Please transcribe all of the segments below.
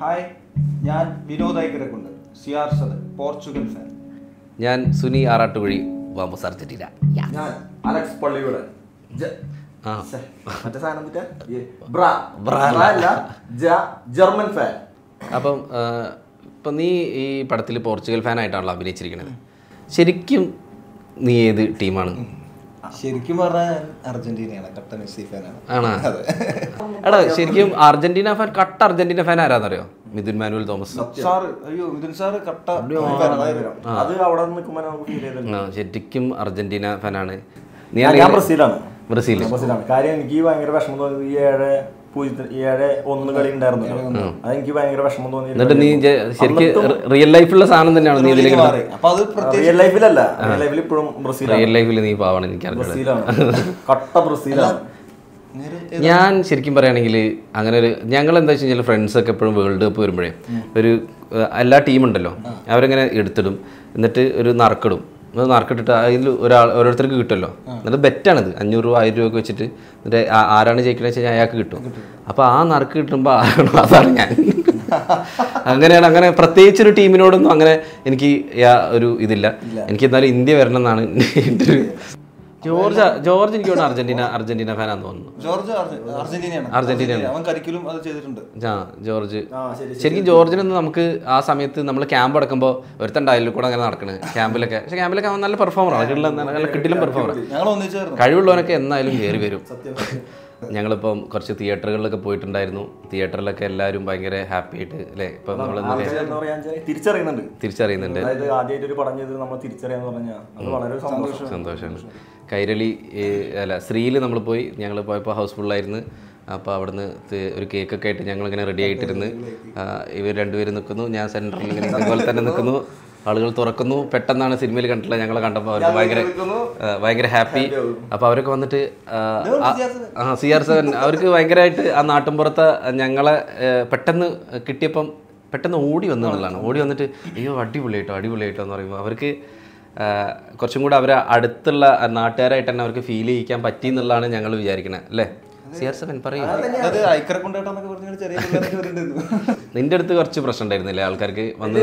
Hi ഞാൻ Vinod Aikkarakkundu C R Sadan Portugal fan ഞാൻ സുനി ആറാട്ടുകുഴി വാമ്പസ് അർജന്റീന ഞാൻ അലക്സ് പള്ളിയുടെ മറ്റേ സാധനം ജർമ്മൻ ഫാൻ അപ്പം ഇപ്പം നീ ഈ പടത്തിൽ പോർച്ചുഗൽ ഫാനായിട്ടാണല്ലോ അഭിനയിച്ചിരിക്കുന്നത് ശരിക്കും നീ ഏത് ടീമാണ്? ശരിക്കും പറഞ്ഞാൽ അർജന്റീനയാണ് കട്ട മെസ്സി ഫാനാണ്. ആണോ? എടാ ശരിക്കും അർജന്റീന ഫാൻ കട്ട അർജന്റീന ഫാൻ ആരാന്നറിയോ? Mithun manual Thomas. സാർ അയ്യോ മിഥുൻ സാർ കട്ട അത് അവിടെ നിൽക്കുമ്പോൾ ശരിക്കും അർജന്റീന ഫാനാണ് ഞാൻ- ഞാൻ ബ്രസീലാണ്. ബ്രസീൽ ബ്രസീലാണ്. കാര്യം എനിക്ക് ഭയങ്കര വിഷമം തോന്നി ഈ ഏഴ് പൂജ്യത്തിന് ഈ ഏഴ് ഒന്ന് കളി ഉണ്ടായിരുന്നല്ലോ. അതെനിക്ക് ഭയങ്കര വിഷമം തോന്നി എന്നിട്ട് നീ ശരിക്കും റിയൽ ലൈഫിലുള്ള സാധനം തന്നെയാണ് നീ ഇതിലേക്ക് റിയൽ ലൈഫിലല്ല റിയൽ ലൈഫിൽ ഇപ്പോഴും ബ്രസീൽ റിയൽ ലൈഫിൽ നീ പാവണം എനിക്ക് ബ്രസീലാണ്. കട്ട ബ്രസീലാണ്. നേരെ ഞാൻ ശരിക്കും പറയുകയാണെങ്കിൽ അങ്ങനെ ഒരു ഞങ്ങൾ എന്താ വെച്ച് കഴിഞ്ഞാൽ ഫ്രണ്ട്സൊക്കെ എപ്പോഴും വേൾഡ് കപ്പ് വരുമ്പോഴേ ഒരു എല്ലാ ടീമുണ്ടല്ലോ അവരിങ്ങനെ എടുത്തിടും. എന്നിട്ട് ഒരു നറുക്കിടും. നറുക്കിട്ടിട്ട് അതിൽ ഒരാൾ ഓരോരുത്തർക്ക് കിട്ടുമല്ലോ. എന്നിട്ട് ബെറ്റാണിത്. അഞ്ഞൂറ് രൂപ ആയിരം രൂപ ഒക്കെ വെച്ചിട്ട് എന്നിട്ട് ആരാണ് ജയിക്കണമെന്ന് വെച്ചാൽ അയാൾക്ക് കിട്ടും. അപ്പോൾ ആ നറുക്ക് കിട്ടുമ്പോൾ ആരാണോ അതാണ് ഞാൻ. അങ്ങനെയാണ് അങ്ങനെ പ്രത്യേകിച്ച് ഒരു ടീമിനോടൊന്നും അങ്ങനെ എനിക്ക് ഒരു ഇതില്ല. എനിക്ക് എന്നാലും ഇന്ത്യ വരണം എന്നാണ് എന്റെ ഒരു ജോർജ് ജോർജ് എനിക്ക് തോന്നുന്നു അർജന്റീന അർജന്റീന ഫാനാന്ന് തോന്നുന്നു. ജോർജ് അർജ- അർജന്റീനയാണ്. അർജന്റീനയാണ്. അവൻ കരിക്കലും അത് ചെയ്തിട്ടുണ്ട്. ആ ജോർജ് ശരിക്കും ജോർജിനൊന്നും നമുക്ക് ആ സമയത്ത് നമ്മൾ ക്യാമ്പ് അടക്കുമ്പോൾ ഒരുത്തണ്ടായാലും കൂടെ അങ്ങനെ നടക്കണത് ക്യാമ്പിലൊക്കെ. പക്ഷെ ക്യാമ്പിലൊക്കെ അവൻ നല്ല പെർഫോമറാണ് നല്ല കിട്ടിലും പെർഫോമറാണ് കഴിവുള്ളവനൊക്കെ എന്നായാലും കയറി വരും. ഞങ്ങളിപ്പം കുറച്ച് തിയേറ്ററുകളിലൊക്കെ പോയിട്ടുണ്ടായിരുന്നു. തിയേറ്ററിലൊക്കെ എല്ലാവരും ഭയങ്കര ഹാപ്പി ആയിട്ട് അല്ലേ? ഇപ്പം നമ്മൾ തിരിച്ചറിയുന്നുണ്ട്. തിരിച്ചറിയുന്നുണ്ട്. ആദ്യമായിട്ട് ഒരു പടം ചെയ്ത് നമ്മൾ തിരിച്ചറിയാന്ന് പറഞ്ഞാൽ അത് വളരെ സന്തോഷമാണ് കൈരളി അല്ല ശ്രീയിൽ നമ്മൾ പോയി. ഞങ്ങൾ പോയപ്പോൾ ഹൗസ്ഫുള്ളായിരുന്നു അപ്പോൾ അവിടുന്ന് ഒരു കേക്കൊക്കെ ആയിട്ട് ഞങ്ങളിങ്ങനെ റെഡി ആയിട്ടിരുന്ന്. ഇവർ രണ്ടുപേരും നിൽക്കുന്നു ഞാൻ സെന്ററിൽ ഇങ്ങനെ ഇതുപോലെ തന്നെ നിൽക്കുന്നു ആളുകൾ തുറക്കുന്നു. പെട്ടെന്നാണ് സിനിമയിൽ കണ്ടിട്ടുള്ളത്. ഞങ്ങളെ കണ്ടപ്പോൾ അവർക്ക് ഭയങ്കര ഭയങ്കര ഹാപ്പി. അപ്പോൾ അവരൊക്കെ വന്നിട്ട് ആ, സി ആർ സെവൻ അവർക്ക് ഭയങ്കരമായിട്ട് ആ നാട്ടിൻപുറത്തെ ഞങ്ങളെ പെട്ടെന്ന് കിട്ടിയപ്പം പെട്ടെന്ന് ഓടി വന്നതാണ് ഓടി വന്നിട്ട് അയ്യോ അടിപൊളിയായിട്ടോ അടിപൊളിയായിട്ടോ എന്ന് പറയുമ്പോൾ അവർക്ക് കുറച്ചും കൂടെ അവരെ അടുത്തുള്ള നാട്ടുകാരായിട്ട് തന്നെ അവർക്ക് ഫീൽ ചെയ്യിക്കാൻ പറ്റി എന്നുള്ളതാണ് ഞങ്ങൾ വിചാരിക്കുന്നത് അല്ലേ? സി ആർ സെവൻ പറയൂ. ചെറിയ നിന്റെ അടുത്ത് കുറച്ച് പ്രശ്നം ഉണ്ടായിരുന്നില്ലേ ആൾക്കാർക്ക് വന്ന്.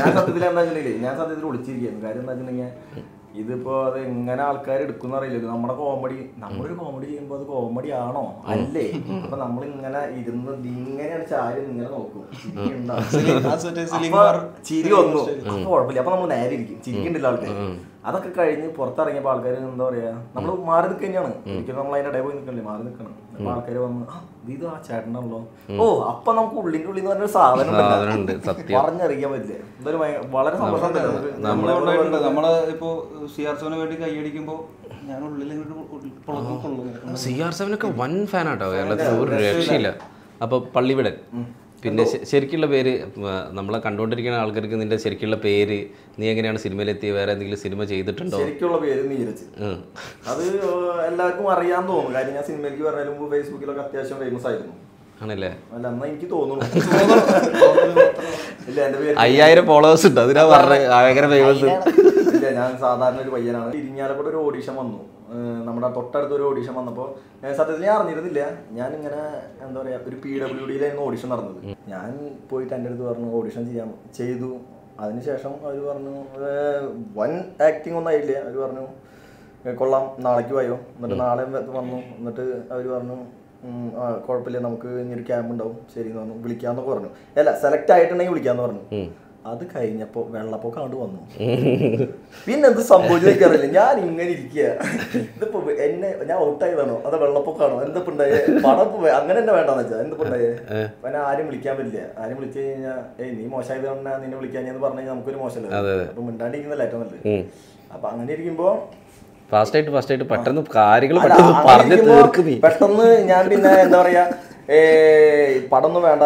ഞാൻ സത്യത്തിൽ എന്താ വെച്ചിട്ടുണ്ടെങ്കിൽ ഞാൻ സത്യത്തിൽ ഒളിച്ചിരിക്കുന്നു കാര്യം എന്താ വെച്ചിട്ടുണ്ടെങ്കിൽ ഇതിപ്പോ അത് എങ്ങനെ ആൾക്കാർ എടുക്കുന്ന അറിയില്ല. നമ്മുടെ കോമഡി നമ്മളൊരു കോമഡി ചെയ്യുമ്പോ അത് കോമഡി ആണോ? അല്ലേ? അപ്പൊ നമ്മൾ ഇങ്ങനെ ഇരുന്ന് ഇങ്ങനെയാണ് ചാരി ഇങ്ങനെ നോക്കും. ചിരി ഒന്നും കുഴപ്പമില്ല. അപ്പൊ നമ്മൾ നേരെ ഇരിക്കും. ചിരിക്കണ്ടല്ലോ ആൾക്കാർ അതൊക്കെ കഴിഞ്ഞ് പുറത്തിറങ്ങിയപ്പോ ആൾക്കാർ എന്താ പറയാ നമ്മൾ മാറി നിൽക്കുകയാണ് ഒരിക്കലും നമ്മൾ അതിന്റെ ഇടയിൽ പോയി നിൽക്കണില്ലേ? മാറി നിൽക്കണം. അപ്പൊ ആൾക്കാർ വന്ന് "ആ, ഇത് ആ ചേട്ടനാണല്ലോ. ഓ അപ്പൊ നമുക്ക് ഉള്ളിന്റെ ഉള്ളിൽ എന്ന് പറഞ്ഞൊരു സാധനം പറഞ്ഞറിയാൻ പറ്റില്ലേ സത്യം. പറഞ്ഞറിയിക്കാൻ പറ്റില്ല? എന്തൊരു വളരെ സന്തോഷം നമ്മളെ ഇപ്പോ സി ആർ സെവന് വേണ്ടി കൈയടിക്കുമ്പോ ഞാൻ ഉള്ളിൽ സി ആർ സെവനൊക്കെ വൻ ഫാനാട്ടോ കേരളത്തിൽ ഒരു രക്ഷയില്ല. അപ്പൊ പള്ളിവിടൻ പിന്നെ ശരിക്കുള്ള പേര് നമ്മളെ കണ്ടുകൊണ്ടിരിക്കുന്ന ആൾക്കാർക്ക് നിന്റെ ശരിക്കുള്ള പേര് നീ എങ്ങനെയാണ് സിനിമയിലെത്തി വേറെ എന്തെങ്കിലും സിനിമ ചെയ്തിട്ടുണ്ടോ? ശരിക്കുള്ള പേര് നീരജ് അത് എല്ലാവർക്കും അറിയാൻ തോന്നും. കാര്യം ഞാൻ സിനിമയിലേക്ക് പറഞ്ഞാലും മുമ്പ് ഫേസ്ബുക്കിലൊക്കെ അത്യാവശ്യം ഫേമസ് ആയിരുന്നു. ആണല്ലേ? അല്ല എന്നാ എനിക്ക് തോന്നുന്നു. അയ്യായിരം ഫോളോവേഴ്സ് ഉണ്ട്. അതിനാ പറഞ്ഞത് ഭയങ്കര ഫേമസ് ഇല്ല ഞാൻ സാധാരണ ഒരു പയ്യനാണ്. ഇരിഞ്ഞാലക്കൂടെ ഒരു ഓഡീഷൻ വന്നു. നമ്മുടെ തൊട്ടടുത്ത് ഒരു ഓഡീഷൻ വന്നപ്പോൾ സത്യത്തിൽ ഞാൻ അറിഞ്ഞിരുന്നില്ല. ഞാൻ ഇങ്ങനെ എന്താ പറയുക ഒരു പി ഡബ്ല്യു ഡിയിലായിരുന്നു ഓഡീഷൻ നടന്നത്. ഞാൻ പോയിട്ട് എന്റെ അടുത്ത് പറഞ്ഞു ഓഡീഷൻ ചെയ്യാം. ചെയ്തു. അതിനുശേഷം അവർ പറഞ്ഞു വൻ ആക്ടിങ് ഒന്നും ആയില്ല അവർ പറഞ്ഞു കൊള്ളാം നാളേക്ക് വായോ. എന്നിട്ട് നാളെ വന്നു. എന്നിട്ട് അവർ പറഞ്ഞു കുഴപ്പമില്ല നമുക്ക് ഇനി ഒരു ക്യാമ്പ് ഉണ്ടാവും. ശരി എന്ന് പറഞ്ഞു. വിളിക്കാന്നൊക്കെ പറഞ്ഞു. അല്ല സെലക്ട് ആയിട്ടുണ്ടെങ്കിൽ വിളിക്കാന്ന് പറഞ്ഞു. അത് കഴിഞ്ഞപ്പോ വെള്ളപ്പൊക്കം അങ്ങോട്ട് വന്നു. പിന്നെ എന്ത് സംഭവിച്ചറിയില്ല ഞാൻ ഇങ്ങനെ ഇരിക്കുക ഇതിപ്പോ എന്നെ ഞാൻ ഔട്ടായതാണോ? അത് വെള്ളപ്പൊക്കമാണോ എന്തിപ്പോ ഉണ്ടായേ? വേ- അങ്ങനെ തന്നെ വേണ്ടെന്ന് വെച്ചാൽ എന്തിപ്പോ ഉണ്ടായേ? പിന്നെ ആരും വിളിക്കാൻ പറ്റില്ല. ആരും വിളിച്ചു കഴിഞ്ഞാൽ ഏയ് നീ മോശമായത് കൊണ്ടാ നിന്നെ വിളിക്കാൻ എന്ന് പറഞ്ഞു കഴിഞ്ഞാൽ നമുക്കൊരു മോശമല്ലേ? അപ്പൊ മിണ്ടാണ്ടിരിക്കുന്നല്ല ഏറ്റവും നല്ലത്. അപ്പൊ അങ്ങനെ ഇരിക്കുമ്പോ ഫാസ്റ്റ് ആയിട്ട് ഫാസ്റ്റ് ആയിട്ട് പെട്ടെന്ന് കാര്യങ്ങൾ പെട്ടെന്ന് പറഞ്ഞു പെട്ടെന്ന് ഞാൻ പിന്നെ എന്താ പറയാ പടമൊന്നും വേണ്ട.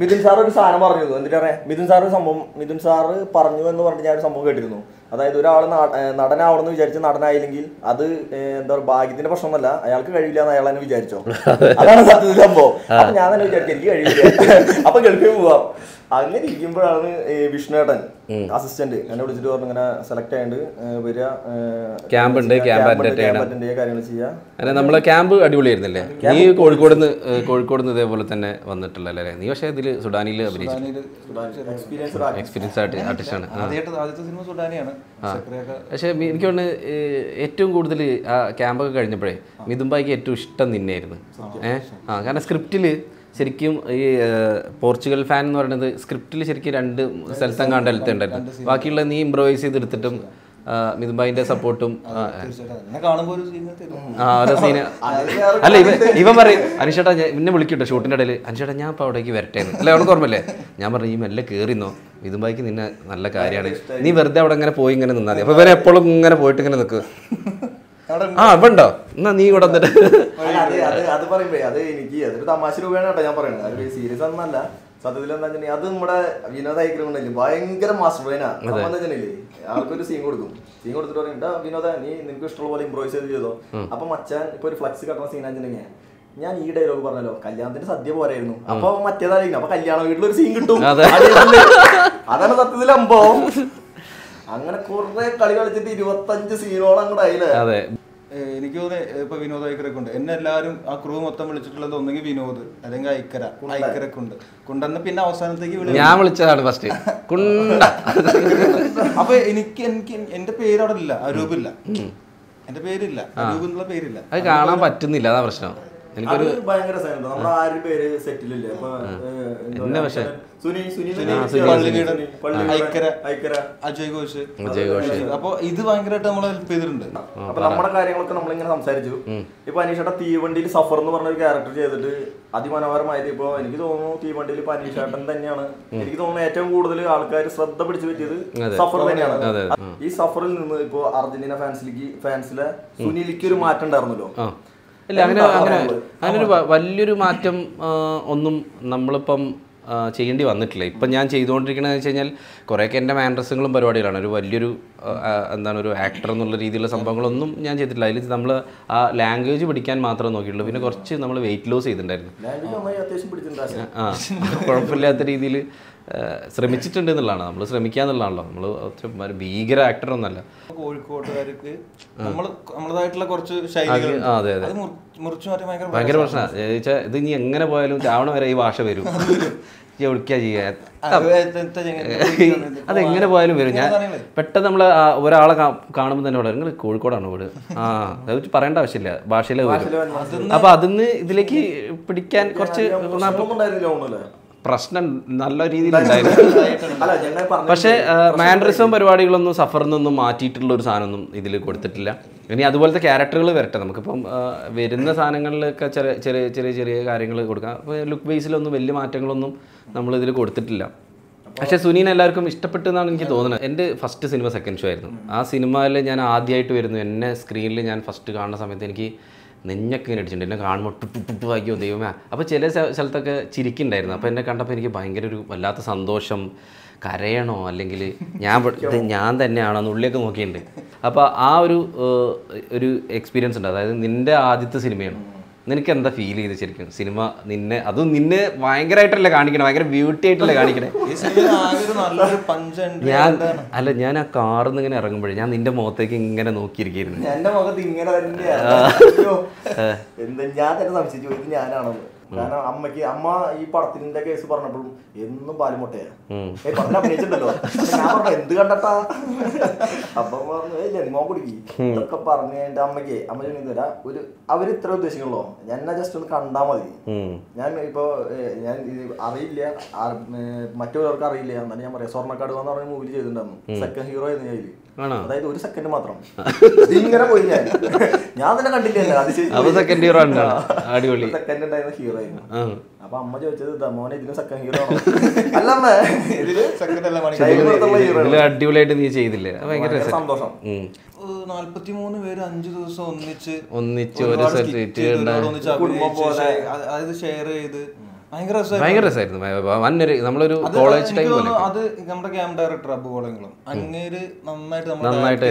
മിഥുൻ സാർ ഒരു സാധനം പറഞ്ഞു എന്നിട്ട് പറയാ? മിഥുൻ സാർ ഒരു സംഭവം മിഥുൻ സാർ പറഞ്ഞു എന്ന് പറഞ്ഞ് ഞാൻ ഒരു സംഭവം കേട്ടിരുന്നു. അതായത് ഒരാൾ നടനാവണമെന്ന് വിചാരിച്ച് നടനായില്ലെങ്കിൽ അത് എന്താ പറയുക ഭാഗ്യത്തിന്റെ പ്രശ്നമൊന്നുമല്ല. അയാൾക്ക് കഴിയില്ല എന്ന് അയാൾ തന്നെ വിചാരിച്ചോ. അതാണ് സത്യത്തിൽ സംഭവം. അപ്പൊ ഞാൻ തന്നെ വിചാരിച്ചു എനിക്ക് കഴിയില്ല. അപ്പൊ ഗൾഫിൽ പോവാം. അങ്ങനെ ഇരിക്കുമ്പോഴാണ് വിഷ്ണുവേട്ടൻ അസിസ്റ്റന്റ് എന്നെ വിളിച്ചിട്ട് പറഞ്ഞു ഇങ്ങനെ സെലക്ട് ആയിട്ട് വരിക ക്യാമ്പ് ഉണ്ട്, ക്യാമ്പ് ചെയ്യണം. അറ്റൻഡ് അങ്ങനെ നമ്മളെ ക്യാമ്പ് അടിപൊളിയായിരുന്നില്ലേ? നീ കോഴിക്കോട് നിന്ന് കോഴിക്കോട് നിന്ന് ഇതേപോലെ തന്നെ വന്നിട്ടുള്ളല്ലേ അല്ലേ? നീ പക്ഷേ ഇതിൽ സുഡാനിയിൽ അഭിനയിച്ചു. എക്സ്പീരിയൻസ് ആയിട്ട് ആർട്ടിസ്റ്റാണ് ആണ്. ആദ്യത്തെ സിനിമ സുഡാനിയാണ്. സക്രിയൊക്കെ പക്ഷേ എനിക്ക് തോന്നുന്നു ഏറ്റവും കൂടുതൽ ആ ക്യാമ്പൊക്കെ കഴിഞ്ഞപ്പോഴേ മിഥുംബായിക്ക് ഏറ്റവും ഇഷ്ടം നിന്നെയായിരുന്നു. ഏഹ് ആ കാരണം സ്ക്രിപ്റ്റിൽ ശരിക്കും ഈ പോർച്ചുഗൽ ഫാൻ എന്ന് പറയുന്നത് സ്ക്രിപ്റ്റിൽ ശരിക്കും രണ്ട് സ്ഥലത്തെങ്ങാണ്ട് ഉണ്ടായിരുന്നു ബാക്കിയുള്ള നീ ഇംപ്രൊവൈസ് ചെയ്തെടുത്തിട്ടും ആ, സപ്പോർട്ടും അല്ല ഇവ ഇവൻ പറയും അനുഷേട്ടാ ഞാൻ എന്നെ വിളിക്കട്ടോ ഷൂട്ടിന്റെ ഇടയിൽ അനുഷേട്ടാ ഞാൻ ഇപ്പോൾ അവിടേക്ക് വരട്ടെ അല്ല അവനക്ക് ഓർമ്മല്ലേ ഞാൻ പറഞ്ഞു ഈ മെല്ലെ കയറിന്നോ ഇതുമ്പായിക്ക് നിന്നെ നല്ല കാര്യമാണ്. നീ വെറുതെ അവിടെ ഇങ്ങനെ പോയി ഇങ്ങനെ നിന്നാൽ മതി. അപ്പൊ ഇവൻ എപ്പോഴും ഇങ്ങനെ പോയിട്ട് ഇങ്ങനെ നിൽക്കും ആ ഉണ്ടോ എന്നാ നീ ഇവിടെ വന്നിട്ട്. അത് പറയുമ്പോ അത് എനിക്ക് അതൊരു തമാശ രൂപയാണ് കേട്ടോ ഞാൻ പറയുന്നത് അതൊരു സീരിയസ് ഒന്നല്ല സത്യത്തിൽ എന്താ വെച്ചാൽ അത് നമ്മുടെ വിനോദ ഐക്യമുണ്ടല്ലേ ഭയങ്കര മാസ്റ്റർ ബ്രെയിനാ വെച്ചിട്ടുണ്ടെങ്കിലേ ആൾക്കൊരു സീൻ കൊടുക്കും. സീൻ കൊടുത്തിട്ട് പറയും വിനോദ നീ നിനക്ക് ഇഷ്ടമുള്ള പോലെ ഇമ്പ്രോവൈസ് ചെയ്ത് ചെയ്തോ. അപ്പൊ മച്ചാൻ ഇപ്പൊ ഒരു ഫ്ലക്സ് കട്ടണ സീൻ വെച്ചിട്ടുണ്ടെങ്കിൽ ഞാൻ ഈ ഡയലോഗ് പറഞ്ഞല്ലോ കല്യാണത്തിന് സദ്യ പോരായിരുന്നു. അപ്പൊ മറ്റേതായിരിക്കും. അപ്പൊ കല്യാണ വീട്ടിലൊരു സീൻ കിട്ടും. അതെ. അതാണ് സത്യത്തിൽ അമ്പം അങ്ങനെ കുറെ കളി കളിച്ചിട്ട് ഇരുപത്തഞ്ച് സീനോളം അങ്ങോട്ട് ആയില്ലേ? എനിക്ക് തോന്നുന്നു ഇപ്പൊ വിനോദ് ഐക്കരൊക്കെ ഉണ്ട്. എന്നെ എല്ലാവരും ആ ക്രൂ മൊത്തം വിളിച്ചിട്ടുള്ളത് ഒന്നെങ്കിൽ വിനോദ് അല്ലെങ്കിൽ ഐക്കര. ഐക്കരൊക്കെ ഉണ്ട്. കുണ്ടെന്ന് പിന്നെ അവസാനത്തേക്ക് വിളി. ഞാൻ വിളിച്ചതാണ് ഫസ്റ്റ് കുണ്ട. അപ്പൊ എനിക്ക് എനിക്ക് എന്റെ പേര് അവിടെ ഇല്ല അരൂപില്ല എന്റെ പേരില്ല. അരൂപ് എന്നുള്ള പേരില്ല. അത് കാണാൻ പറ്റുന്നില്ല അതാ പ്രശ്നം. എനിക്കൊരു അത് ഭയങ്കര സാധനം നമ്മുടെ ആരും പേര് സെറ്റിലില്ലേ? അജയ് ഘോഷ്. അപ്പൊ ഇത് ഭയങ്കരമായിട്ട് നമ്മളെ ഹെൽപ്പ് ചെയ്തിട്ടുണ്ട്. അപ്പൊ നമ്മുടെ കാര്യങ്ങളൊക്കെ നമ്മളിങ്ങനെ സംസാരിച്ചു. ഇപ്പൊ അനീഷേട്ട തീവണ്ടിയിൽ സഫർ എന്ന് പറഞ്ഞ ഒരു ക്യാരക്ടർ ചെയ്തിട്ട് അതിമനോഹരമായത് ഇപ്പൊ എനിക്ക് തോന്നുന്നു തീവണ്ടിയിൽ ഇപ്പൊ അനീഷേട്ടൻ തന്നെയാണ്. എനിക്ക് തോന്നുന്നു ഏറ്റവും കൂടുതൽ ആൾക്കാർ ശ്രദ്ധ പിടിച്ചു പറ്റിയത് സഫർ തന്നെയാണ്. അതെ, ഈ സഫറിൽ നിന്ന് ഇപ്പൊ അർജന്റീന ഫാൻസിലേക്ക് ഫാൻസിലെ സുനിലിക്ക് ഒരു മാറ്റം ഉണ്ടായിരുന്നല്ലോ. ഇല്ല അങ്ങനെ അങ്ങനെ അങ്ങനൊരു വലിയൊരു മാറ്റം ഒന്നും നമ്മളിപ്പം ചെയ്യേണ്ടി വന്നിട്ടില്ല. ഇപ്പം ഞാൻ ചെയ്തുകൊണ്ടിരിക്കണമെന്ന് വെച്ച് കഴിഞ്ഞാൽ കുറേയൊക്കെ എന്റെ മാൻഡ്രസ്സുകളും പരിപാടികളാണ്. ഒരു വലിയൊരു എന്താണ് ഒരു ആക്ടർ എന്നുള്ള രീതിയിലുള്ള സംഭവങ്ങളൊന്നും ഞാൻ ചെയ്തിട്ടില്ല. അതിൽ നമ്മൾ ആ ലാംഗ്വേജ് പഠിക്കാൻ മാത്രമേ നോക്കിയിട്ടുള്ളൂ. പിന്നെ കുറച്ച് നമ്മൾ വെയിറ്റ് ലോസ് ചെയ്തിട്ടുണ്ടായിരുന്നു. ആ കുഴപ്പമില്ലാത്ത രീതിയിൽ ശ്രമിച്ചിട്ടുണ്ട് എന്നുള്ളതാണ് നമ്മൾ ശ്രമിക്കുക എന്നുള്ളതാണല്ലോ നമ്മൾ ഭീകര ആക്ടർ ഒന്നല്ല കോഴിക്കോട്ടുകാർക്ക് നമ്മൾ നമ്മളതായിട്ടുള്ള കുറച്ച് ശൈലികൾ ആ, അതെ, അത്. ഭയങ്കര പ്രശ്നമാണ്. ചോദിച്ചാൽ ഇത് ഇനി എങ്ങനെ പോയാലും ചാവണ വരെ ഈ ഭാഷ വരും. എവിടേക്കാ ചെയ്യുക? അതെങ്ങനെ പോയാലും വരും. ഞാൻ പെട്ടെന്ന് നമ്മൾ ഒരാളെ കാണുമ്പോൾ തന്നെ ഇവിടെ നിങ്ങൾ കോഴിക്കോടാണ് വീട്? ആ അത് വെച്ച് പറയേണ്ട ആവശ്യമില്ല. ഭാഷയിലെ വരും. അപ്പൊ അതിന്ന് ഇതിലേക്ക് പിടിക്കാൻ കുറച്ച് പ്രശ്നം നല്ല രീതിയിൽ ഉണ്ടായിരുന്നു. പക്ഷേ മാൻഡ്രിസം പരിപാടികളൊന്നും സഫറിൽ നിന്നും മാറ്റിയിട്ടുള്ള ഒരു സാധനമൊന്നും ഇതിൽ കൊടുത്തിട്ടില്ല. ഇനി അതുപോലത്തെ ക്യാരക്ടറുകൾ വരട്ടെ. നമുക്കിപ്പം വരുന്ന സാധനങ്ങളിലൊക്കെ ചെറിയ ചെറിയ ചെറിയ ചെറിയ കാര്യങ്ങൾ കൊടുക്കാം. അപ്പോൾ ലുക്ക് ബേസിലൊന്നും വലിയ മാറ്റങ്ങളൊന്നും നമ്മൾ ഇതിൽ കൊടുത്തിട്ടില്ല. പക്ഷേ സുനീൻ എല്ലാവർക്കും ഇഷ്ടപ്പെട്ടു എന്നാണ് എനിക്ക് തോന്നുന്നത്. എന്റെ ഫസ്റ്റ് സിനിമ സെക്കൻഡ് ഷോ ആയിരുന്നു. ആ സിനിമയിൽ ഞാൻ ആദ്യമായിട്ട് വരുന്നു. എന്നെ സ്ക്രീനിൽ ഞാൻ ഫസ്റ്റ് കാണുന്ന സമയത്ത് എനിക്ക് നെഞ്ഞൊക്കെ ഇങ്ങനെ അടിച്ചിട്ടുണ്ട്. എന്നെ കാണുമ്പോൾ വായിക്കോ ദൈവമേ. അപ്പോൾ ചില സ്ഥലത്തൊക്കെ ചിരിക്കുന്നുണ്ടായിരുന്നു. അപ്പോൾ എന്നെ കണ്ടപ്പോൾ എനിക്ക് ഭയങ്കര ഒരു വല്ലാത്ത സന്തോഷം. കരയണോ? അല്ലെങ്കിൽ ഞാൻ ഞാൻ തന്നെയാണോ? എന്ന് ഉള്ളിലേക്ക് നോക്കിയിട്ടുണ്ട്. അപ്പോൾ ആ ഒരു ഒരു എക്സ്പീരിയൻസ് ഉണ്ട്. അതായത് നിന്റെ ആദ്യത്തെ സിനിമയാണ്. നിനക്ക് എന്താ ഫീൽ ചെയ്ത് ശരിക്കും? സിനിമ നിന്നെ അതും നിന്നെ ഭയങ്കരമായിട്ടല്ലേ കാണിക്കണേ ഭയങ്കര ബ്യൂട്ടി ആയിട്ടല്ലേ കാണിക്കണേ? ഞാൻ അല്ല ഞാൻ ആ കാറിൽ നിന്ന് ഇങ്ങനെ ഇറങ്ങുമ്പോഴേ ഞാൻ നിന്റെ മുഖത്തേക്ക് ഇങ്ങനെ നോക്കിയിരിക്കുന്നു എന്റെ മുഖത്ത് ഇങ്ങനെ. എന്താ ഞാൻ തന്നെ സംശയിച്ചു ഞാനാണെന്ന് കാരണം അമ്മയ്ക്ക് അമ്മ ഈ പടത്തിന്റെ കേസ് പറഞ്ഞപ്പോഴും എന്നും പാലുമുട്ടയാ ഏയ് പടത്തിൽ അഭിനയിച്ചിട്ടുണ്ടല്ലോ. ഞാൻ പറഞ്ഞു എന്ത് കണ്ടട്ടാ? അപ്പൊ പറഞ്ഞു "ഏയ് ഇല്ല മോൻ കുടിക്കി. ഇതൊക്കെ പറഞ്ഞു എന്റെ അമ്മയ്ക്ക് അമ്മ ചോദിക്കുന്നില്ല ഒരു അവർ ഇത്ര ഉദ്ദേശിക്കുള്ളൂ ഞാൻ ജസ്റ്റ് ഒന്ന് കണ്ടാ മതി. ഞാൻ ഇപ്പൊ ഞാൻ അറിയില്ല മറ്റുള്ളവർക്ക് അറിയില്ല. എന്നാലും ഞാൻ പറയാം സ്വർണക്കാട് എന്ന് പറഞ്ഞ മൂവി ചെയ്തിട്ടുണ്ടായിരുന്നു. സെക്കൻഡ് ഹീറോ ആയിരുന്നു ഞാൻ അതായത് ഒരു സെക്കൻഡ് മാത്രം. ഇങ്ങനെ പോയി ഞാൻ ഞാൻ തന്നെ അപ്പൊ സെക്കൻഡ് ഹീറോ ആണ്. അടിപൊളി. സെക്കൻഡ് ഉണ്ടായിരുന്ന ഹീറോ ആയിരുന്നു. അപ്പൊ അമ്മ ചോദിച്ചത് "ഇതാ മോനെ ഇതിന് സെക്കൻഡ് ഹീറോ ആണോ? അല്ല അമ്മ. ഇതിൽ സെക്കൻഡ് അല്ല അടിപൊളിയായിട്ട് നീ ചെയ്തില്ലേ? ഭയങ്കര സന്തോഷം. ഉം. നാല്പത്തി മൂന്ന് പേര് അഞ്ചു ദിവസം ഒന്നിച്ച് ഒന്നിച്ച് ഒരു സർട്ടിഫിക്കറ്റ്. അതായത് ഷെയർ ചെയ്ത്. ഭയങ്കര രസമായിരുന്നു. വന്നൊരു നമ്മളൊരു കോളേജ് ടൈം പോലെ അത് നമ്മുടെ ക്യാമ്പ് ഡയറക്ടർ അബു കോളങ്ങളും അങ്ങേര് നന്നായിട്ട് നമ്മുടെ നന്നായിട്ട്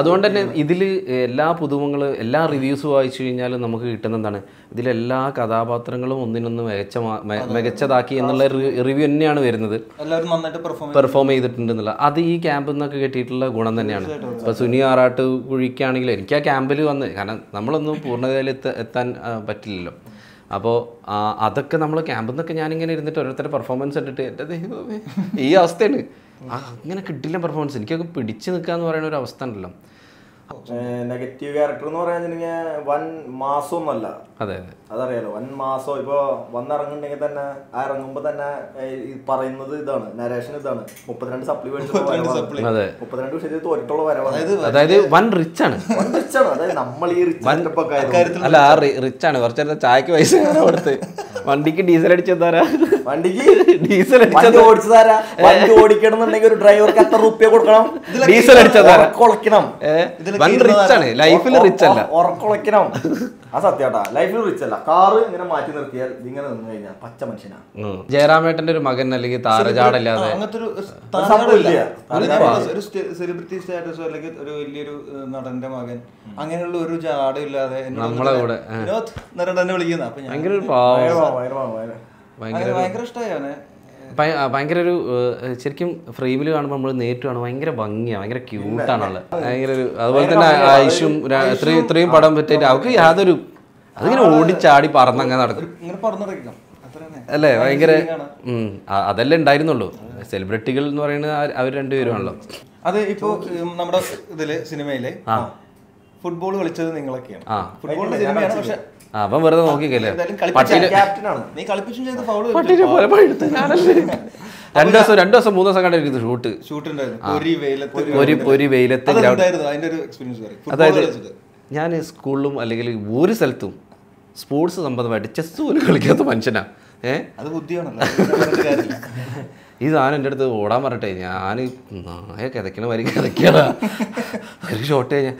അതുകൊണ്ട് തന്നെ ഇതിൽ എല്ലാ പുതുമങ്ങൾ എല്ലാ റിവ്യൂസ് വായിച്ചു കഴിഞ്ഞാൽ നമുക്ക് കിട്ടുന്ന എന്താണ്? ഇതിലെല്ലാ കഥാപാത്രങ്ങളും ഒന്നിനൊന്ന് മികച്ച മികച്ചതാക്കി എന്നുള്ള റിവ്യൂ തന്നെയാണ് വരുന്നത്. എല്ലാവരും നന്നായിട്ട് പെർഫോം ചെയ്തിട്ടുണ്ട് എന്നുള്ള അത് ഈ ക്യാമ്പിൽ നിന്നൊക്കെ കിട്ടിയിട്ടുള്ള ഗുണം തന്നെയാണ്. ഇപ്പൊ സുനി ആറാട്ട് കുഴിക്കാണെങ്കിൽ എനിക്ക് ആ ക്യാമ്പിൽ വന്ന് കാരണം നമ്മളൊന്നും പൂർണതയിൽ എത്ത എത്താൻ പറ്റില്ലല്ലോ. അപ്പോൾ അതൊക്കെ നമ്മൾ ക്യാമ്പിൽ നിന്നൊക്കെ ഞാനിങ്ങനെ ഇരുന്നിട്ട് ഓരോരുത്തരുടെ പെർഫോമൻസ് ഇട്ടിട്ട് എന്റെ ദൈവമേ ഈ അവസ്ഥയാണ്. അങ്ങനെ കിട്ടില്ല പെർഫോമൻസ് എനിക്കൊക്കെ പിടിച്ചു നിൽക്കുക എന്ന് പറയുന്ന ഒരു അവസ്ഥ ഉണ്ടല്ലോ. നെഗറ്റീവ് ക്യാരക്ടർ എന്ന് പറയാന്നുണ്ടെങ്കിൽ വൻ മാസം അതെ അതെ. അതറിയാലോ വൻ മാസം ഇപ്പൊ വന്നിറങ്ങുന്നുണ്ടെങ്കിൽ തന്നെ ആ ഇറങ്ങുമ്പോ തന്നെ പറയുന്നത് ഇതാണ് നരേഷൻ ഇതാണ്. മുപ്പത്തിരണ്ട് സപ്ലി. മുപ്പത്തിരണ്ട് വിഷയത്തിൽ തോറ്റിട്ടുള്ള വരവാണ്. അതായത് വൻ റിച്ച് ആണ്. വൻ rich ആണ്. അതായത് നമ്മൾ ഈ റിച്ച് അല്ല ആ റിച്ച് ആണ്. കുറച്ചു ചായക്ക് പൈസ കൊടുത്ത് വണ്ടിക്ക് ഡീസൽ അടിച്ചെന്താരാ വണ്ടിക്ക്? ഡീസൽ വണ്ടി അടിച്ചത്. ഓടിച്ചു തരാ വണ്ടി ഓടിക്കണമെന്നുണ്ടെങ്കിൽ ഒരു ഡ്രൈവർക്ക് എത്ര റുപ്യ കൊടുക്കണം? ഡീസൽ ഉറക്കൊളക്കണം വൻ റിച്ച് ആണ്. ലൈഫിൽ റിച്ച് അല്ല. ഉറക്കൊളക്കണം ആ സത്യാട്ടാ. ലൈഫിൽ റിച്ച് അല്ല. കാറ് ഇങ്ങനെ മാറ്റി നിർത്തിയാൽ ഇങ്ങനെ നിന്ന് കഴിഞ്ഞാൽ പച്ച മനുഷ്യനാ. ജയറാമേട്ടന്റെ ഒരു മകൻ അല്ലെങ്കിൽ താരജാടല്ലാതെ അങ്ങനത്തെ ഒരു സെലിബ്രിറ്റി സ്റ്റാറ്റസോ അല്ലെങ്കിൽ ഒരു വലിയൊരു നടന്റെ മകൻ. അങ്ങനെയുള്ള ഒരു ജാടയില്ലാതെ നമ്മളെ കൂടെ, വിനോദ് എന്നിട്ട് എന്നെ വിളിക്കുന്ന. അപ്പൊ ഞാൻ ഭയങ്കര ഒരു ഇഷ്ടമായി അവനെ ഭയങ്കര ശരിക്കും ഫ്രെയിമിൽ കാണുമ്പോൾ നമ്മൾ നേരിട്ട് കാണുമ്പോൾ ഭയങ്കര ഭംഗിയാണ് ഭയങ്കര ക്യൂട്ടാണുള്ളത്. ഭയങ്കര ഒരു അതുപോലെ തന്നെ ഐഷും ഇത്രയും ഇത്രയും പടം പറ്റിയിട്ട് അവർക്ക് യാതൊരു അതിങ്ങനെ ഓടിച്ചാടി പറന്നങ്ങനെ നടക്കും. അല്ലേ? ഭയങ്കര അതല്ലേ ഉണ്ടായിരുന്നുള്ളൂ. സെലിബ്രിറ്റികൾ എന്ന് പറയുന്നത് അവർ രണ്ടുപേരുമാണല്ലോ അത് ഇപ്പോ നമ്മുടെ ഇതിൽ സിനിമയിൽ ഫുട്ബോൾ കളിച്ചത് നിങ്ങളൊക്കെയാണ്. ആ. ഫുട്ബോളിന്റെ സിനിമയാണ് പക്ഷെ അവൻ അപ്പം വെറുതെ നോക്കിക്കല്ലേ? രണ്ടു ദിവസം രണ്ടു ദിവസം മൂന്ന് ദിവസം കണ്ടിരിക്കുന്നു ഷൂട്ട്. ഷൂട്ട് വെയിലത്ത് അതായത് ഞാൻ സ്കൂളിലും അല്ലെങ്കിൽ ഒരു സ്ഥലത്തും സ്പോർട്സ് സംബന്ധമായിട്ട് ചെസ് പോലും കളിക്കാത്ത മനുഷ്യനാ. ഏഹ് അത് ബുദ്ധിയാണല്ലോ. ഈ സാധനം എന്റെ അടുത്ത് ഓടാൻ പറഞ്ഞിട്ടേ ഞാൻ നായ കിതക്കണ വരി കിതക്കടാ ഒരു ഷോട്ട് കഴിഞ്ഞ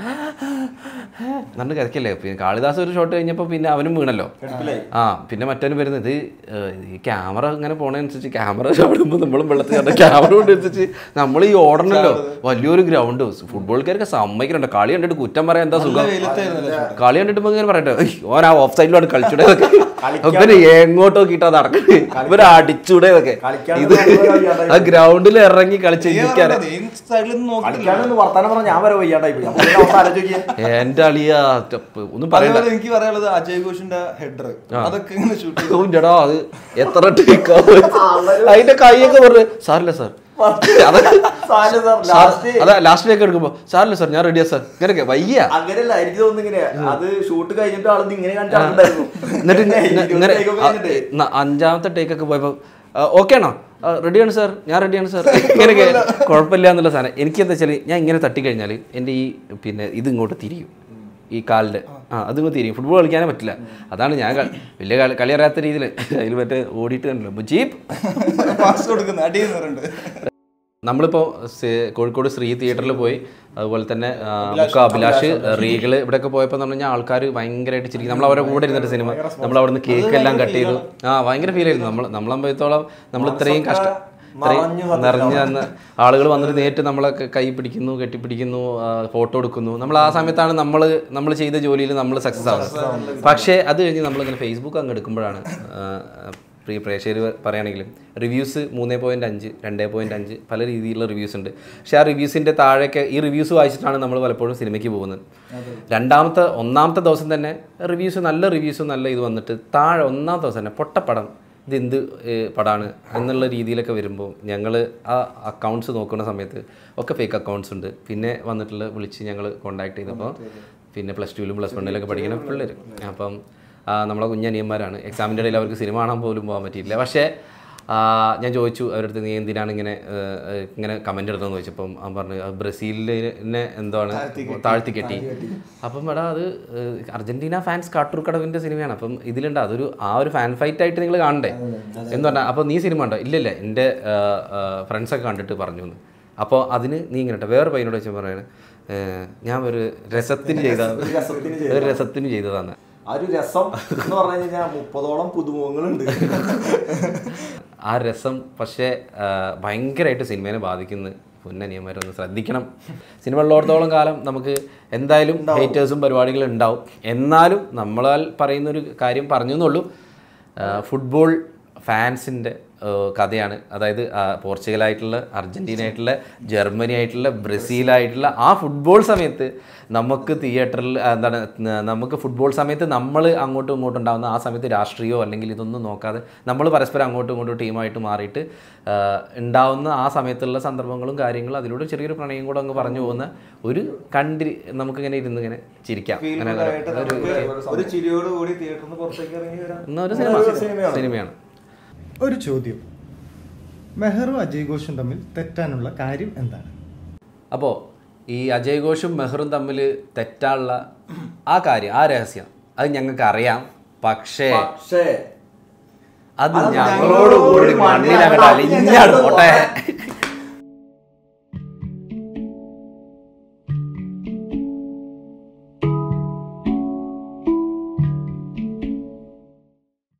നല്ല കിതക്കല്ലേ പിന്നെ കാളിദാസ് ഒരു ഷോട്ട് കഴിഞ്ഞപ്പോൾ പിന്നെ അവനും വീണല്ലോ. ആ പിന്നെ മറ്റവനും വരുന്നത് ഇത് ഈ ക്യാമറ ഇങ്ങനെ പോണതനുസരിച്ച് ക്യാമറ ചാടുമ്പോൾ നമ്മളും വെള്ളത്തിൽ കണ്ട ക്യാമറ കൊണ്ടനുസരിച്ച് നമ്മൾ ഈ ഓടണല്ലോ. വലിയൊരു ഗ്രൗണ്ട് ഫുട്ബോൾക്കാരൊക്കെ സമ്മതിക്കുന്നുണ്ട് കളി കണ്ടിട്ട് കുറ്റം പറയാൻ എന്താ സുഖം. കളി കണ്ടിട്ട് ഇങ്ങനെ പറയട്ടെ. "ഏയ്, ഓൻ ആ ഓഫ് സൈഡിലാണ് കളിച്ചൂടെ ഇതൊക്കെ ഇവർ എങ്ങോട്ടോ കിട്ടാ നടക്കുന്നത് ഇവർ അടിച്ചൂടെ ഇതൊക്കെ. കളിക്കാൻ ഇത് ആ ഗ്രൗണ്ടിൽ ഇറങ്ങി കളിച്ച് എന്റെ അളിയാ ഒന്നും പറയണ്ട. എനിക്ക് പറയാനുള്ളത് അജയ് ഘോഷിന്റെ ഹെഡർ അതൊക്കെ ഇങ്ങനെ ഷൂട്ട് ചെയ്തു. അത് എത്ര ടേക്ക്. അതിന്റെ കൈയൊക്കെ പറഞ്ഞു സാറില്ല സാർ. അതൊക്കെ ലാസ്റ്റ് അതാ ലാസ്റ്റിലേക്ക് എടുക്കുമ്പോ സാറില്ല സാർ ഞാൻ റെഡിയാ സാർ. ഇങ്ങനെയൊക്കെ വയ്യ. അങ്ങനെയല്ല എനിക്ക് തോന്നുന്നു ഇങ്ങനെയാ അത് ഷൂട്ട് കഴിഞ്ഞിട്ട് ആളത് ഇങ്ങനെ എന്നിട്ട് അഞ്ചാമത്തെ ടേക്കൊക്കെ പോയപ്പോൾ ഓക്കെ ആണോ? റെഡിയാണ് സാർ ഞാൻ റെഡിയാണ് സാർ ഇങ്ങനെയൊക്കെ കുഴപ്പമില്ല എന്നുള്ള സാധനം. എനിക്ക് എന്താ വെച്ചാൽ ഞാൻ ഇങ്ങനെ തട്ടിക്കഴിഞ്ഞാൽ എന്റെ ഈ പിന്നെ ഇത് ഇങ്ങോട്ട് തിരിയും. ഈ കാലിന്റെ. ആ. അതിങ്ങോട്ട് തിരിയും. ഫുട്ബോൾ കളിക്കാനേ പറ്റില്ല. അതാണ് ഞാൻ വലിയ കളി കളി അറിയാത്ത രീതിയിൽ അതിൽ മറ്റേ ഓടിയിട്ട് കണ്ടല്ലോ മുജീബ് പാസ് കൊടുക്കുന്ന അടി പറയുന്നുണ്ട് നമ്മളിപ്പോൾ കോഴിക്കോട് ശ്രീ തിയേറ്ററിൽ പോയി. അതുപോലെ തന്നെ മുക്ക അഭിലാഷ് റീകൾ ഇവിടെയൊക്കെ പോയപ്പോൾ എന്ന് പറഞ്ഞാൽ ആൾക്കാർ ഭയങ്കരമായിട്ട് ചിരിക്കും. നമ്മൾ അവരെ കൂടെ ഇരുന്നിട്ട് സിനിമ. നമ്മൾ അവിടുന്ന് കേക്ക് എല്ലാം കട്ട് ചെയ്തു. ആ ഭയങ്കര ഫീൽ ആയിരുന്നു. നമ്മൾ നമ്മളമ്പഴത്തോളം നമ്മൾ ഇത്രയും കഷ്ടം നിറഞ്ഞു തന്ന ആളുകൾ വന്നിട്ട് നേരിട്ട് നമ്മളെ കൈ പിടിക്കുന്നു കെട്ടിപ്പിടിക്കുന്നു ഫോട്ടോ എടുക്കുന്നു. നമ്മൾ ആ സമയത്താണ് നമ്മൾ നമ്മൾ ചെയ്ത ജോലിയിൽ നമ്മൾ സക്സസ് ആവുന്നത്. പക്ഷേ അത് കഴിഞ്ഞ് നമ്മളിങ്ങനെ ഫേസ്ബുക്ക് അങ്ങ് എടുക്കുമ്പോഴാണ് പ്രിയ പ്രേക്ഷകർ പറയുകയാണെങ്കിലും റിവ്യൂസ് മൂന്ന് പോയിന്റ് അഞ്ച് രണ്ട് പോയിന്റ് അഞ്ച് പല രീതിയിലുള്ള റിവ്യൂസ് ഉണ്ട്. പക്ഷേ ആ റിവ്യൂസിന്റെ താഴെയൊക്കെ ഈ റിവ്യൂസ് വായിച്ചിട്ടാണ് നമ്മൾ പലപ്പോഴും സിനിമയ്ക്ക് പോകുന്നത്. രണ്ടാമത്തെ ഒന്നാമത്തെ ദിവസം തന്നെ റിവ്യൂസ് നല്ല റിവ്യൂസ് നല്ല ഇത് വന്നിട്ട് താഴെ ഒന്നാമത്തെ ദിവസം തന്നെ പൊട്ടപ്പടം ഇതെന്ത് പടാണ് എന്നുള്ള രീതിയിലൊക്കെ വരുമ്പോൾ ഞങ്ങൾ ആ അക്കൗണ്ട്സ് നോക്കുന്ന സമയത്ത് ഒക്കെ ഫേക്ക് അക്കൗണ്ട്സ് ഉണ്ട്. പിന്നെ വന്നിട്ടുള്ള വിളിച്ച് ഞങ്ങൾ കോണ്ടാക്ട് ചെയ്തപ്പോൾ പിന്നെ പ്ലസ് ടുവിലും പ്ലസ് വണ്ണിലൊക്കെ പഠിക്കുന്ന പിള്ളേർ അപ്പം നമ്മളെ കുഞ്ഞനിയന്മാരാണ്. എക്സാമിന്റെ ഇടയിൽ അവർക്ക് സിനിമ കാണാൻ പോലും പോകാൻ പറ്റിയില്ല പക്ഷേ ഞാൻ ചോദിച്ചു അവരുടെ അടുത്ത് നീ എന്തിനാണ് ഇങ്ങനെ ഇങ്ങനെ കമന്റ് എടുത്തതെന്ന് ചോദിച്ചപ്പം അവൻ പറഞ്ഞു ബ്രസീലിനെ എന്താണ് താഴ്ത്തി കെട്ടി. അപ്പം എടാ അത് അർജന്റീന ഫാൻസ് കാട്ടൂർ കടവിന്റെ സിനിമയാണ് അപ്പം ഇതിലുണ്ട് അതൊരു ആ ഒരു ഫാൻ ഫൈറ്റ് ആയിട്ട് നിങ്ങൾ കാണണ്ടേ? എന്ന് പറഞ്ഞാൽ അപ്പോൾ നീ സിനിമ ഉണ്ടോ? ഇല്ലല്ലേ എന്റെ ഫ്രണ്ട്സൊക്കെ കണ്ടിട്ട് പറഞ്ഞു എന്ന്. അപ്പോൾ അതിന് നീ ഇങ്ങനെ വേറെ പയ്യനോട് വെച്ചാൽ പറയാണ് ഞാൻ ഒരു രസത്തിന് ചെയ്ത ഒരു രസത്തിന് ചെയ്തതാണ്. ആ ഒരു രസം എന്ന് പറഞ്ഞു കഴിഞ്ഞാൽ മുപ്പതോളം പുതുമുഖങ്ങളുണ്ട്. ആ രസം പക്ഷേ ഭയങ്കരമായിട്ട് സിനിമേനെ ബാധിക്കുന്നു. പുന്നനിയന്മാരൊന്ന് ശ്രദ്ധിക്കണം. സിനിമ ഉള്ളിടത്തോളം കാലം നമുക്ക് എന്തായാലും ഹേറ്റേഴ്സും പരിപാടികളും ഉണ്ടാവും. എന്നാലും നമ്മളാൽ പറയുന്നൊരു കാര്യം പറഞ്ഞു എന്നുള്ളൂ ഫുട്ബോൾ ഫാൻസിന്റെ കഥയാണ്. അതായത് പോർച്ചുഗലായിട്ടുള്ള അർജന്റീന ആയിട്ടുള്ള ജർമ്മനി ആയിട്ടുള്ള ബ്രസീലായിട്ടുള്ള ആ ഫുട്ബോൾ സമയത്ത് നമുക്ക് തിയേറ്ററിൽ എന്താണ് നമുക്ക് ഫുട്ബോൾ സമയത്ത് നമ്മൾ അങ്ങോട്ടും ഇങ്ങോട്ടും ഉണ്ടാകുന്ന ആ സമയത്ത് രാഷ്ട്രീയമോ അല്ലെങ്കിൽ ഇതൊന്നും നോക്കാതെ നമ്മൾ പരസ്പരം അങ്ങോട്ടും ഇങ്ങോട്ടും ടീമായിട്ട് മാറിയിട്ട് ഉണ്ടാവുന്ന ആ സമയത്തുള്ള സന്ദർഭങ്ങളും കാര്യങ്ങളും അതിലൂടെ ചെറിയൊരു പ്രണയം കൂടെ അങ്ങ് പറഞ്ഞു പോകുന്ന ഒരു കണ്ടി നമുക്കിങ്ങനെ ഇരുന്ന് ഇങ്ങനെ ചിരിക്കാം. അങ്ങനെ ഒരു സിനിമ. സിനിമയാണ്. ഒരു ചോദ്യം. മെഹറും അജയ് ഘോഷും തമ്മിൽ തെറ്റാനുള്ള കാര്യം എന്താണ്? അപ്പോൾ ഈ അജയ് ഘോഷും മെഹറും തമ്മിൽ തെറ്റാനുള്ള ആ കാര്യം ആ രഹസ്യം അത് ഞങ്ങൾക്ക് അറിയാം. പക്ഷേ അത് ഞങ്ങളോട് കൂടി മണ്ണിലങ്ങട്ട് പോട്ടെ.